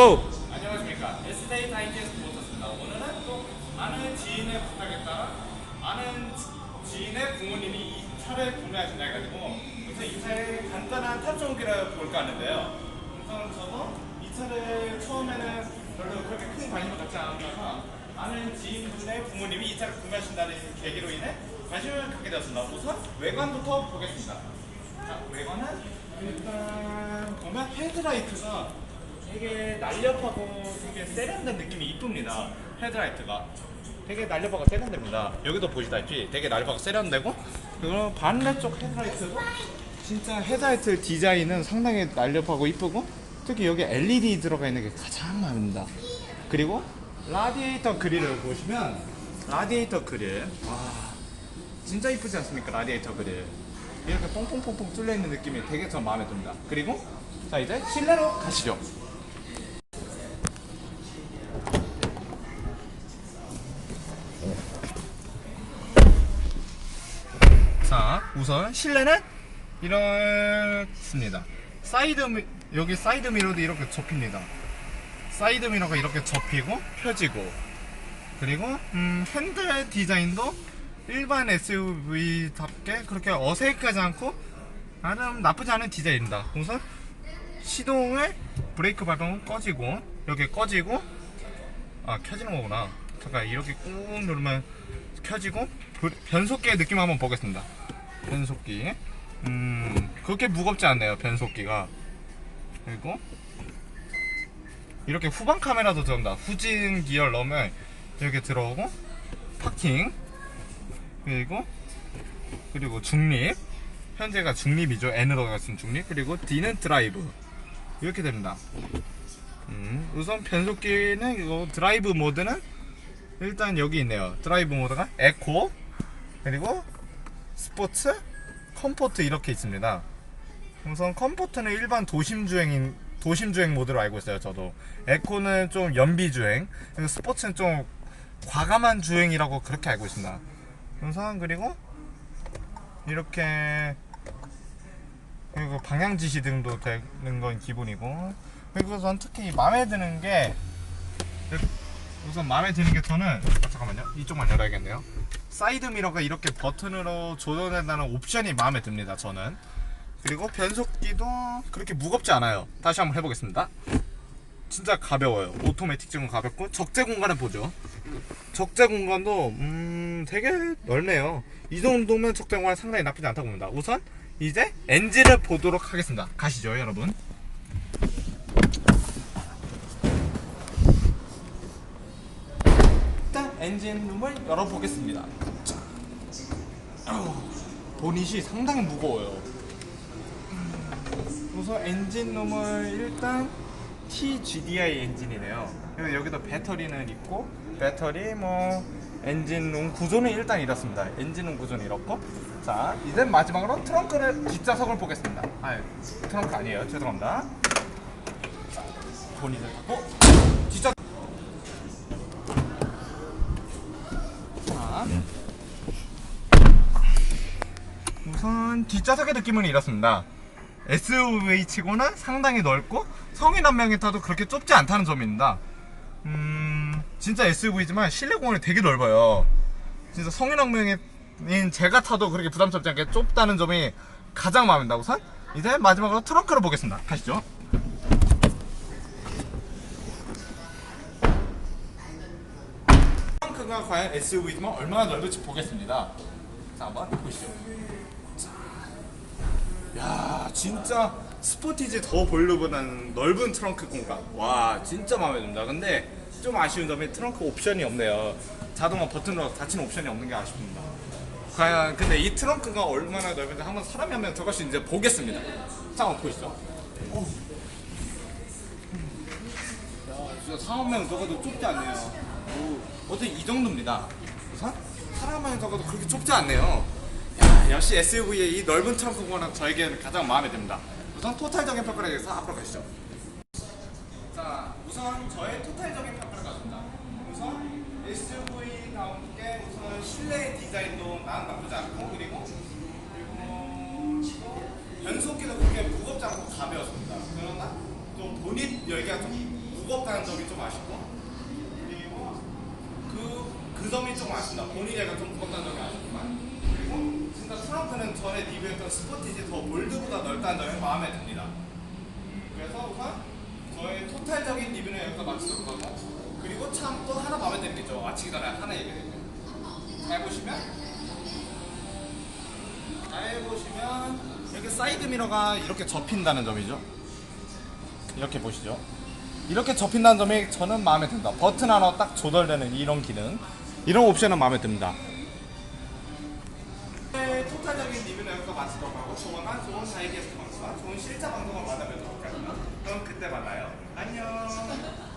오! 안녕하십니까. S데이 다이제스트 모터스입니다. 오늘은 또 아는 지인의 부탁에 따라 아는 지- 지인의 부모님이 이 차를 구매하신다 해가지고 그래서 이 차의 간단한 탑 후기를 볼까 하는데요. 우선 저도 이 차를 처음에는 별로 그렇게 큰 관심을 갖지 않았다가 아는 지인분의 부모님이 이 차를 구매하신다는 계기로 인해 관심을 갖게 되었습니다. 우선 외관부터 보겠습니다. 자, 외관은 일단 보면 헤드라이트가 되게 날렵하고 되게 세련된 느낌이 이쁩니다. 헤드라이트가 되게 날렵하고 세련됩니다. 여기도 보시다시피 되게 날렵하고 세련되고 그리고 반대쪽 헤드라이트도 진짜 헤드라이트 디자인은 상당히 날렵하고 이쁘고 특히 여기 LED 들어가 있는 게 가장 마음에 듭니다. 그리고 라디에이터 그릴을 보시면 라디에이터 그릴 와 진짜 이쁘지 않습니까 라디에이터 그릴 이렇게 뽕뽕뽕뽕 뚫려 있는 느낌이 되게 저 마음에 듭니다. 그리고 자 이제 실내로 가시죠. 자, 우선 실내는 이렇습니다. 사이드 미, 여기 사이드 미러도 이렇게 접힙니다. 사이드 미러가 이렇게 접히고 펴지고 그리고 음, 핸들 디자인도 일반 SUV답게 그렇게 어색하지 않고 나름 나쁘지 않은 디자인입니다. 우선 시동을 브레이크 밟으면 꺼지고 여기 꺼지고 아 켜지는 거구나. 잠깐 이렇게 꾹 누르면 켜지고 브- 변속기의 느낌 한번 보겠습니다. 변속기. 음 그렇게 무겁지 않네요. 변속기가. 그리고 이렇게 후방 카메라도 들어온다. 후진 기어를 넣으면 이렇게 들어오고 파킹 그리고 그리고 중립 현재가 중립이죠. N으로 가신 중립 그리고 D는 드라이브 이렇게 됩니다. 음, 우선 변속기는 이거 드라이브 모드는 일단 여기 있네요. 드라이브 모드가 에코 그리고 스포츠, 컴포트 이렇게 있습니다. 우선 컴포트는 일반 도심 주행인 도심 주행 모드로 알고 있어요. 저도 에코는 좀 연비 주행, 스포츠는 좀 과감한 주행이라고 그렇게 알고 있습니다. 우선 그리고 이렇게 그리고 방향 지시 등도 되는 건 기본이고 그리고 우선 특히 마음에 드는 게 우선 마음에 드는 게 저는 아, 잠깐만요. 이쪽만 열어야겠네요. 사이드 미러가 이렇게 버튼으로 조절된다는 옵션이 마음에 듭니다 저는. 그리고 변속기도 그렇게 무겁지 않아요. 다시 한번 해보겠습니다. 진짜 가벼워요. 오토매틱 증은 가볍고 적재 공간을 보죠. 적재 공간도 음 되게 넓네요. 이 정도면 적재 공간 상당히 나쁘지 않다고 봅니다. 우선 이제 엔진을 보도록 하겠습니다. 가시죠 여러분 일단 엔진룸을 열어보겠습니다. 보닛이 상당히 무거워요. 음, 우선 엔진룸을 일단 TGDI 엔진이네요. 그리고 여기도 배터리는 있고 배터리 뭐 엔진룸 구조는 일단 이렇습니다. 엔진룸 구조는 이렇고 자 이제 마지막으로 트렁크를 뒷좌석을 보겠습니다. 아 트렁크 아니에요. 죄송합니다. 자 보닛을 닫고 뒷좌석 우선 뒷좌석의 느낌은 이렇습니다. SUV 치고는 상당히 넓고 성인 한 명이 타도 그렇게 좁지 않다는 점입니다. 음, 진짜 SUV지만 실내 공간이 되게 넓어요. 진짜 성인 한 명인 제가 타도 그렇게 부담스럽지 않게 좁다는 점이 가장 마음에 든다. 우선 이제 마지막으로 트렁크를 보겠습니다. 가시죠. 트렁크가 과연 SUV지만 얼마나 넓을지 보겠습니다. 자, 한번 보시죠. 진짜 스포티지 더 볼륨보다는 넓은 트렁크 공간. 와, 진짜 마음에 듭니다. 근데 좀 아쉬운 점이 트렁크 옵션이 없네요. 자동화 버튼으로 닫히는 옵션이 없는 게 아쉽습니다. 과연 근데 이 트렁크가 얼마나 넓은지 한번 사람이 한 명 들어갈 수 있는지 보겠습니다. 자, 한번 보시죠. 오. 야, 진짜 사람 명 적어도 좁지 않네요. 오, 어떻게 이 정도입니다. 우선 사람 명 적어도 그렇게 좁지 않네요. 야, 역시 SUV의 이 넓은 트렁크 공간은 저에게는 가장 마음에 듭니다. 우선 토탈적인 평가를 위해서 앞으로 가시죠. 자, 우선 저의 토탈적인 평가를 가집니다. 우선 SUV다운 게 우선 실내 디자인도 난 나쁘지 않고 그리고 그리고 변속기도 그렇게 무겁지 않고 가벼웠습니다. 그러나 좀 보닛 열기가 좀 무겁다는 점이 좀 아쉽고 그리고 그, 그 점이 좀 아쉽다. 본인이 약간 좀 무겁다는 점이 아쉽지만 진짜 트렁크는 전에 리뷰했던 스포티지 더 몰드보다 넓다는 점이 마음에 듭니다. 그래서 우선 저의 토탈적인 리뷰는 여기서 마치도록 하고 그리고 참 또 하나 마음에 드는 게 있죠. 마치기 전에 하나 얘기해드릴게요. 잘 보시면 잘 보시면 이렇게 사이드 미러가 이렇게 접힌다는 점이죠. 이렇게 보시죠. 이렇게 접힌다는 점이 저는 마음에 든다. 버튼 하나 딱 조절되는 이런 기능, 이런 옵션은 마음에 듭니다. 조만간 좋은 게스트 방송과 좋은 실자 방송을 만나뵙도록 하겠습니다. 그럼 그때 만나요. 안녕.